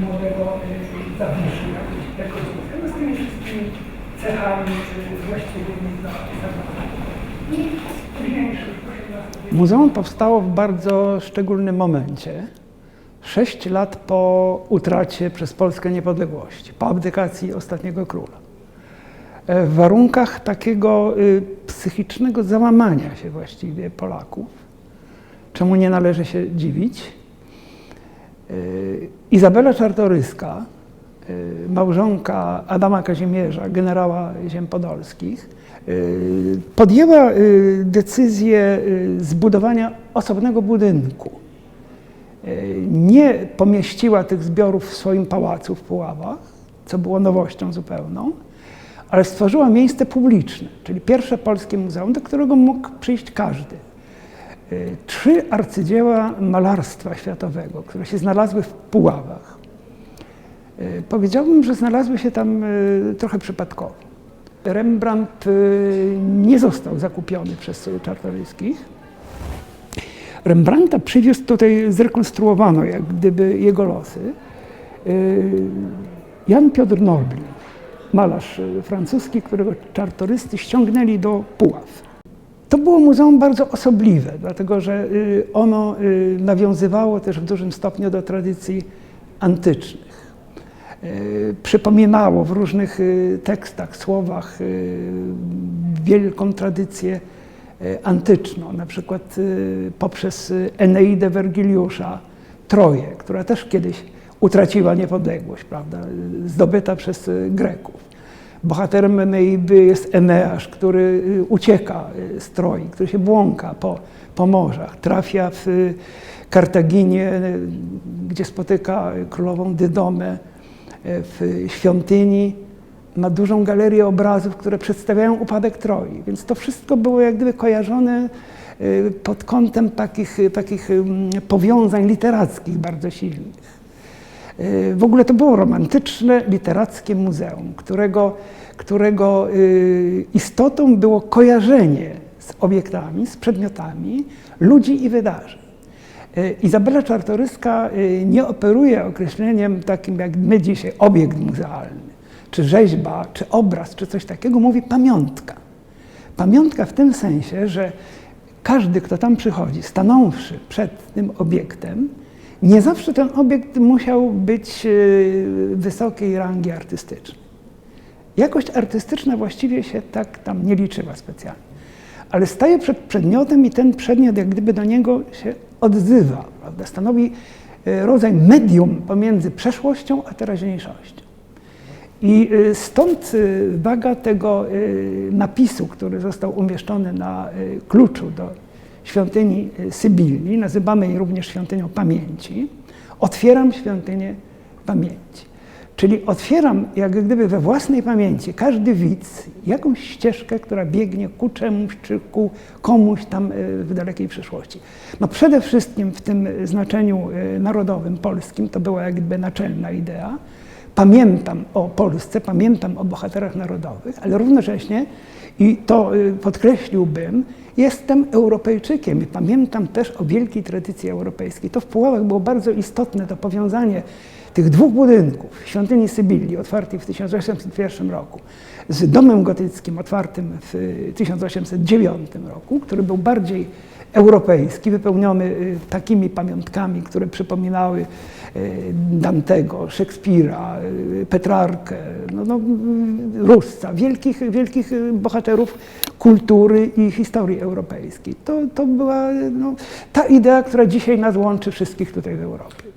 Młodego jakiś tego no z tymi wszystkimi cechami właściwymi Muzeum powstało w bardzo szczególnym momencie. Sześć lat po utracie przez Polskę niepodległości, po abdykacji ostatniego króla. E, W warunkach takiego y, psychicznego załamania się właściwie Polaków, czemu nie należy się dziwić, Izabela Czartoryska, y, małżonka Adama Kazimierza, generała ziem podolskich, y, podjęła decyzję zbudowania osobnego budynku. Nie pomieściła tych zbiorów w swoim pałacu w Puławach, co było nowością zupełną, ale stworzyła miejsce publiczne, czyli pierwsze polskie muzeum, do którego mógł przyjść każdy. Y, Trzy arcydzieła malarstwa światowego, które się znalazły w Puławach, y, powiedziałbym, że znalazły się tam y, trochę przypadkowo. Rembrandt nie został zakupiony przez Czartoryskich. Rembrandta przywiózł tutaj, zrekonstruowano jak gdyby jego losy. Jan Piotr Norblin, malarz francuski, którego czartorysty ściągnęli do Puław. To było muzeum bardzo osobliwe, dlatego że y, ono y, nawiązywało też w dużym stopniu do tradycji antycznych. Y, Przypominało w różnych tekstach, słowach wielką tradycję antyczną, na przykład poprzez Eneidę Wergiliusza, Troję, która też kiedyś utraciła niepodległość, prawda, zdobyta przez Greków. Bohaterem Eneidy jest Eneasz, który y, ucieka y, z Troi, który się błąka po, po morzach. Trafia w y, Kartaginie, gdzie spotyka królową Dydomę w świątyni. Ma dużą galerię obrazów, które przedstawiają upadek Troi. Więc to wszystko było jak gdyby kojarzone pod kątem takich, takich powiązań literackich bardzo silnych. Y, W ogóle to było romantyczne, literackie muzeum, którego, którego y, istotą było kojarzenie z obiektami, z przedmiotami, ludzi i wydarzeń. Y, Izabela Czartoryska nie operuje określeniem takim jak my dzisiaj obiekt muzealny, czy rzeźba, czy obraz, czy coś takiego, mówi pamiątka. Pamiątka w tym sensie, że każdy, kto tam przychodzi, stanąwszy przed tym obiektem, nie zawsze ten obiekt musiał być e, wysokiej rangi artystycznej. Jakość artystyczna właściwie się tak tam nie liczyła specjalnie. Ale staje przed przedmiotem i ten przedmiot jak gdyby do niego się odzywa, prawda? stanowi e, rodzaj medium pomiędzy przeszłością a teraźniejszością. I y, stąd waga tego napisu, który został umieszczony na kluczu do świątyni y, Sybilii, nazywamy jej również świątynią pamięci, otwieram świątynię pamięci. Czyli otwieram jak gdyby we własnej pamięci każdy widz jakąś ścieżkę, która biegnie ku czemuś czy ku komuś tam y, w dalekiej przyszłości. No przede wszystkim w tym znaczeniu y, narodowym, polskim, to była jak gdyby naczelna idea, pamiętam o Polsce, pamiętam o bohaterach narodowych, ale równocześnie, i to y, podkreśliłbym, jestem Europejczykiem i pamiętam też o wielkiej tradycji europejskiej. To w Puławach było bardzo istotne, to powiązanie tych dwóch budynków, świątyni Sybilii, otwartej w 1801 roku, z domem gotyckim otwartym w 1809 roku, który był bardziej europejski, wypełniony y, takimi pamiątkami, które przypominały y, Dantego, Szekspira, y, Petrarkę, no, no, wielkich, wielkich bohaterów kultury i historii europejskiej. To, to była no, ta idea, która dzisiaj nas łączy wszystkich tutaj w Europie.